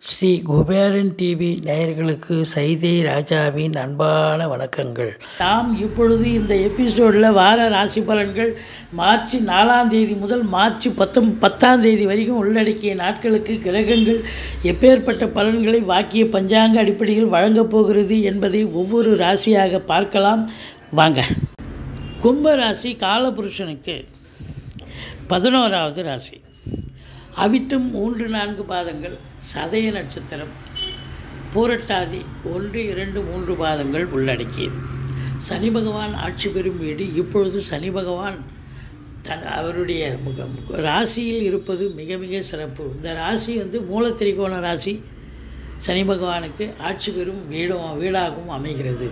Sri Kuberan TV நேயர்களுக்கு சைதை ராஜாவின் அன்பான வணக்கங்கள். நாம் இப்பொழுது இந்த எபிசோடில் வார ராசி பலன்கள் மார்ச் நாலாம் தேதி முதல் மார்ச் பத்தொம் பத்தாம் தேதி வரைக்கும் உள்ளடக்கிய நாட்களுக்கு கிரகங்கள் எப்பேற்பட்ட பலன்களை வாக்கிய பஞ்சாங்க அடிப்படையில் வழங்கப் போகிறது என்பதை ஒவ்வொரு ராசியாக பார்க்கலாம். வாங்க. கும்ப ராசி காலபுருஷனுக்கு பதினோராவது ராசி. அவிட்டும் மூன்று நான்கு பாதங்கள். சதய நட்சத்திரம் பூரட்டாதி ஒன்று இரண்டு மூன்று பாதங்கள் உள்ளடக்கியது. சனி பகவான் ஆட்சி பெறும் வீடு இப்பொழுது சனி பகவான் தன் அவருடைய ராசியில் இருப்பது மிக மிக சிறப்பு. இந்த ராசி வந்து மூலத்திரிகோண ராசி. சனி பகவானுக்கு ஆட்சி பெறும் வீடும் வீடாகவும் அமைகிறது.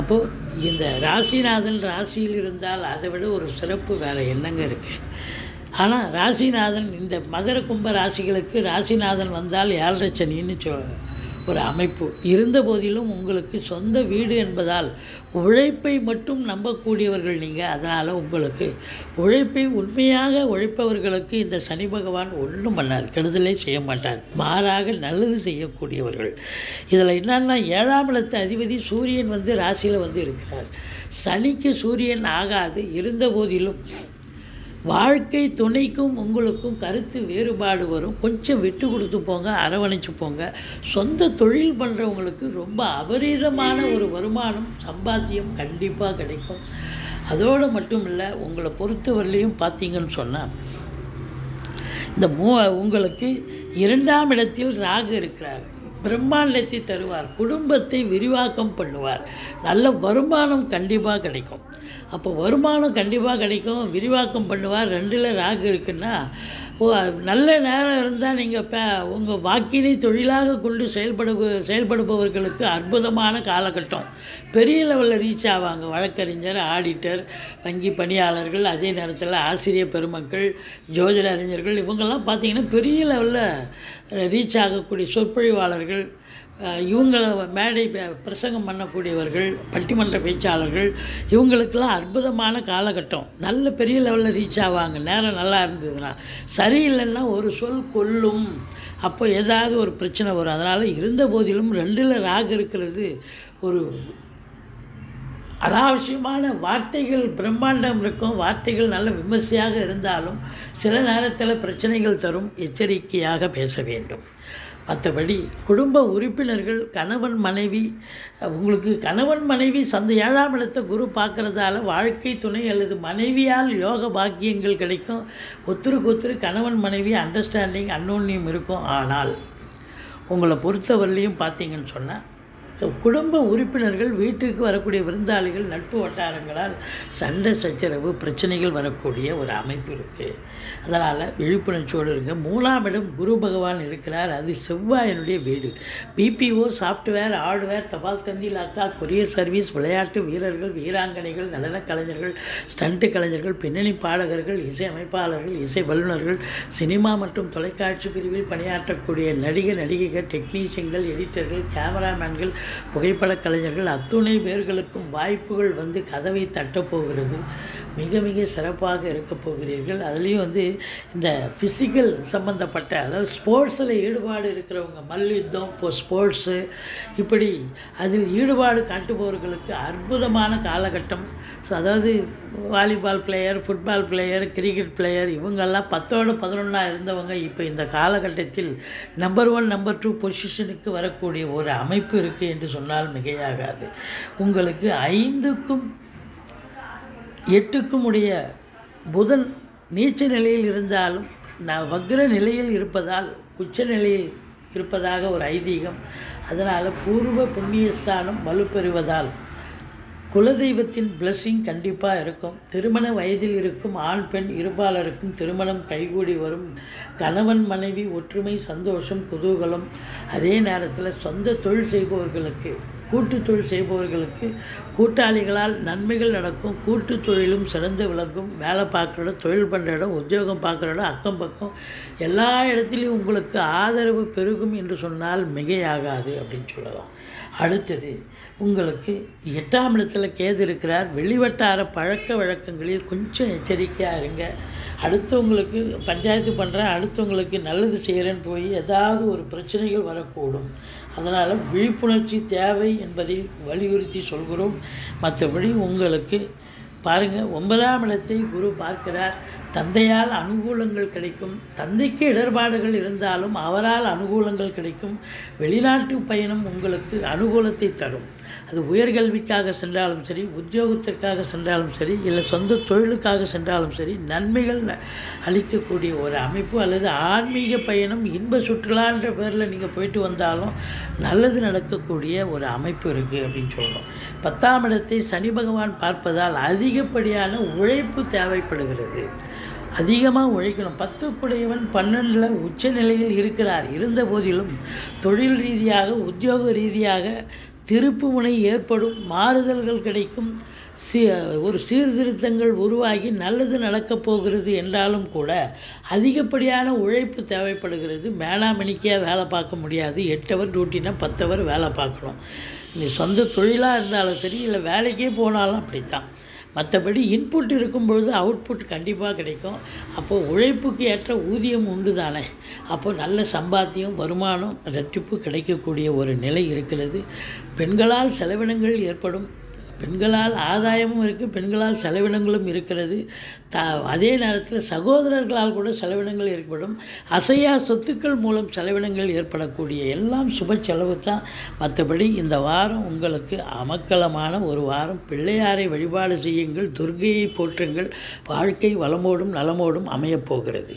அப்போது இந்த ராசிநாதன் ராசியில் இருந்தால் அதை விட ஒரு சிறப்பு வேறு என்னங்க இருக்குது ஆனால் ராசிநாதன் இந்த மகர கும்ப ராசிகளுக்கு ராசிநாதன் வந்தால் ஏழரை சனின்னு சொ ஒரு அமைப்பு. இருந்த போதிலும் உங்களுக்கு சொந்த வீடு என்பதால் உழைப்பை மட்டும் நம்பக்கூடியவர்கள் நீங்கள் அதனால் உங்களுக்கு உழைப்பை உண்மையாக உழைப்பவர்களுக்கு இந்த சனி பகவான் ஒன்றும் பண்ணார் கெடுதலே செய்ய மாட்டார். மாறாக நல்லது செய்யக்கூடியவர்கள். இதில் என்னென்னா ஏழாம் இடத்து அதிபதி சூரியன் வந்து ராசியில் வந்து இருக்கிறார். சனிக்கு சூரியன் ஆகாது. இருந்த போதிலும் வாழ்க்கை துணைக்கும் உங்களுக்கும் கருத்து வேறுபாடு வரும். கொஞ்சம் விட்டு கொடுத்து போங்க அரவணைச்சு போங்க. சொந்த தொழில் பண்ணுறவங்களுக்கு ரொம்ப அபரீதமான ஒரு வருமானம் சம்பாத்தியம் கண்டிப்பாக கிடைக்கும். அதோடு மட்டும் இல்லை உங்களை பொறுத்தவரையிலையும் பார்த்தீங்கன்னு சொன்னால் இந்த மூ உங்களுக்கு இரண்டாம் இடத்தில் ராகு இருக்கிறார். பிரம்மாண்டத்தை தருவார். குடும்பத்தை விரிவாக்கம் பண்ணுவார். நல்ல வருமானம் கண்டிப்பாக கிடைக்கும். அப்போ வருமானம் கண்டிப்பாக கிடைக்கும். விரிவாக்கம் பண்ணுவார். ரெண்டில் ராகு இருக்குன்னா ஓ நல்ல நேரம் இருந்தால் நீங்கள் பே உங்கள் வாக்கினை தொழிலாக கொண்டு செயல்படு செயல்படுபவர்களுக்கு அற்புதமான காலகட்டம். பெரிய லெவலில் ரீச் ஆவாங்க. வழக்கறிஞர் ஆடிட்டர் வங்கி பணியாளர்கள் அதே நேரத்தில் ஆசிரியர் பெருமக்கள் ஜோதிட அறிஞர்கள் இவங்கெல்லாம் பார்த்திங்கன்னா பெரிய லெவலில் ரீச் ஆகக்கூடிய சொற்பொழிவாளர்கள் இவங்களை மேடை பிரசங்கம் பண்ணக்கூடியவர்கள் பட்டிமன்ற பேச்சாளர்கள் இவங்களுக்கெல்லாம் அற்புதமான காலகட்டம். நல்ல பெரிய லெவலில் ரீச் ஆவாங்க. நேரம் நல்லா இருந்ததுன்னா. சரியில்லைன்னா ஒரு சொல் கொல்லும். அப்போ ஏதாவது ஒரு பிரச்சனை வரும். அதனால் இருந்த போதிலும் ரெண்டில் ராகு இருக்கிறது ஒரு அனாவசியமான வார்த்தைகள் பிரம்மாண்டம் இருக்கும். வார்த்தைகள் நல்ல விமர்சையாக இருந்தாலும் சில நேரத்தில் பிரச்சனைகள் தரும். எச்சரிக்கையாக பேச வேண்டும். மற்றபடி குடும்ப உறுப்பினர்கள் கணவன் மனைவி உங்களுக்கு கணவன் மனைவி சந்த ஏழாம் இடத்தை குரு பார்க்குறதால வாழ்க்கை துணை அல்லது மனைவியால் யோக பாக்கியங்கள் கிடைக்கும். ஒத்துருக்கு ஒத்துரு கணவன் மனைவி அண்டர்ஸ்டாண்டிங் அன்னோன்யம் இருக்கும். ஆனால் உங்களை பொறுத்தவரையிலையும் பார்த்தீங்கன்னு சொன்னால் குடும்ப உறுப்பினர்கள் வீட்டுக்கு வரக்கூடிய விருந்தாளிகள் நட்பு வட்டாரங்களால் சண்டை சச்சரவு பிரச்சனைகள் வரக்கூடிய ஒரு அமைப்பு இருக்குது அதனால் விழிப்புணர்ச்சியோடு இருங்க. மூணாம் இடம் குரு பகவான் இருக்கிறார். அது செவ்வாயினுடைய வீடு. பிபிஓ சாஃப்ட்வேர் ஹார்ட்வேர் தபால் தந்தி லாக்கா கொரியர் சர்வீஸ் விளையாட்டு வீரர்கள் வீராங்கனைகள் நடன கலைஞர்கள் ஸ்டண்ட்டு கலைஞர்கள் பின்னணி பாடகர்கள் இசை அமைப்பாளர்கள் இசை வல்லுநர்கள் சினிமா மற்றும் தொலைக்காட்சி பிரிவில் பணியாற்றக்கூடிய நடிகர் நடிகைகள் டெக்னீஷியன்கள் எடிட்டர்கள் கேமராமேன்கள் புகைப்படக் கலைஞர்கள் அத்துணை பேர்களுக்கும் வாய்ப்புகள் வந்து கதவை தட்டப்போகிறது மிக மிக சிறப்பாக இருக்க போகிறீர்கள். அதுலேயும் வந்து இந்த ஃபிசிக்கல் சம்மந்தப்பட்ட அதாவது ஸ்போர்ட்ஸில் ஈடுபாடு இருக்கிறவங்க மல்யுத்தம் இப்போ ஸ்போர்ட்ஸு இப்படி அதில் ஈடுபாடு காட்டுபவர்களுக்கு அற்புதமான காலகட்டம். ஸோ அதாவது volleyball player football player cricket player இவங்கெல்லாம் பத்தோடு பதினொன்றா இருந்தவங்க இப்போ இந்த காலகட்டத்தில் நம்பர் ஒன் நம்பர் டூ பொசிஷனுக்கு வரக்கூடிய ஒரு அமைப்பு இருக்குது என்று சொன்னால் மிகையாகாது. உங்களுக்கு ஐந்துக்கும் எட்டுக்கும் உடைய புதன் நீச்ச நிலையில் இருந்தாலும் நான் வக்ர நிலையில் இருப்பதால் உச்ச நிலையில் இருப்பதாக ஒரு ஐதீகம். அதனால் பூர்வ புண்ணியஸ்தானம் வலுப்பெறுவதால் குலதெய்வத்தின் பிளஸ்ஸிங் கண்டிப்பாக இருக்கும். திருமண வயதில் இருக்கும் ஆண் பெண் இருபாலருக்கும் திருமணம் கைகூடி வரும். கணவன் மனைவி ஒற்றுமை சந்தோஷம் குதூகலம். அதே நேரத்தில் சொந்த தொழில் செய்பவர்களுக்கு கூட்டு தொழில் செய்பவர்களுக்கு கூட்டாளிகளால் நன்மைகள் நடக்கும். கூட்டு தொழிலும் சிறந்து விளங்கும். வேலை பார்க்குற இடம் தொழில் பண்ணுற இடம் உத்தியோகம் பார்க்குற இடம் அக்கம் பக்கம் எல்லா இடத்துலையும் உங்களுக்கு ஆதரவு பெருகும் என்று சொன்னால் மிகையாகாது அப்படின்னு சொல்லலாம். அடுத்தது உங்களுக்கு எட்டாம் இடத்துல கேது இருக்கிறார். வெளிவட்டார பழக்க வழக்கங்களில் கொஞ்சம் எச்சரிக்கையாக இருங்க. அடுத்தவங்களுக்கு பஞ்சாயத்து பண்ணுறேன் அடுத்தவங்களுக்கு நல்லது செய்கிறேன்னு போய் ஏதாவது ஒரு பிரச்சனைகள் வரக்கூடும். அதனால் விழிப்புணர்ச்சி தேவை என்பதை வலியுறுத்தி சொல்கிறோம். மற்றபடி உங்களுக்கு பாருங்கள் ஒன்பதாம் இடத்தை குரு பார்க்கிறார். தந்தையால் அனுகூலங்கள் கிடைக்கும். தந்தைக்கு இடர்பாடுகள் இருந்தாலும் அவரால் அனுகூலங்கள் கிடைக்கும். வெளிநாட்டு பயணம் உங்களுக்கு அனுகூலத்தை தரும். அது உயர்கல்விக்காக சென்றாலும் சரி உத்தியோகத்திற்காக சென்றாலும் சரி இல்லை சொந்த தொழிலுக்காக சென்றாலும் சரி நன்மைகள் அளிக்கக்கூடிய ஒரு அமைப்பு அல்லது ஆன்மீக பயணம் இன்ப சுற்றுலான்ற பேரில் நீங்கள் போயிட்டு வந்தாலும் நல்லது நடக்கக்கூடிய ஒரு அமைப்பு இருக்குது அப்படின்னு சொல்லணும் பத்தாம் இடத்தை சனி பகவான் பார்ப்பதால் அதிகப்படியான உழைப்பு தேவைப்படுகிறது. அதிகமாக உழைக்கணும் பத்து குடையவன் பன்னெண்டில் உச்ச நிலையில் இருக்கிறார். இருந்த போதிலும் தொழில் ரீதியாக உத்தியோக ரீதியாக திருப்புமுனை ஏற்படும் மாறுதல்கள் கிடைக்கும். சீ ஒரு சீர்திருத்தங்கள் உருவாகி நல்லது நடக்கப் போகிறது என்றாலும் கூட அதிகப்படியான உழைப்பு தேவைப்படுகிறது. மேனாமணிக்கையாக வேலை பார்க்க முடியாது. எட்டு அவர் டியூட்டினா பத்து அவர் வேலை பார்க்கணும். நீ சொந்த தொழிலாக இருந்தாலும் சரி இல்லை வேலைக்கே போனாலும் அப்படித்தான். மற்றபடி இன்புட் இருக்கும் பொழுது அவுட்புட் கண்டிப்பாக கிடைக்கும். அப்போது உழைப்புக்கு ஏற்ற ஊதியம் உண்டு தானே அப்போ நல்ல சம்பாத்தியம் வருமானம் ரெட்டிப்பு கிடைக்கக்கூடிய ஒரு நிலை இருக்கிறது. பெண்களால் செலவினங்கள் ஏற்படும். பெண்களால் ஆதாயமும் இருக்குது பெண்களால் செலவினங்களும் இருக்கிறது. த அதே நேரத்தில் சகோதரர்களால் கூட செலவினங்கள் ஏற்படும். அசையா சொத்துக்கள் மூலம் செலவினங்கள் ஏற்படக்கூடிய எல்லாம் சுப செலவு தான். மற்றபடி இந்த வாரம் உங்களுக்கு அமக்கலமான ஒரு வாரம். பிள்ளையாரை வழிபாடு செய்யுங்கள் துர்கையை போற்றுங்கள். வாழ்க்கை வளமோடும் நலமோடும் அமையப்போகிறது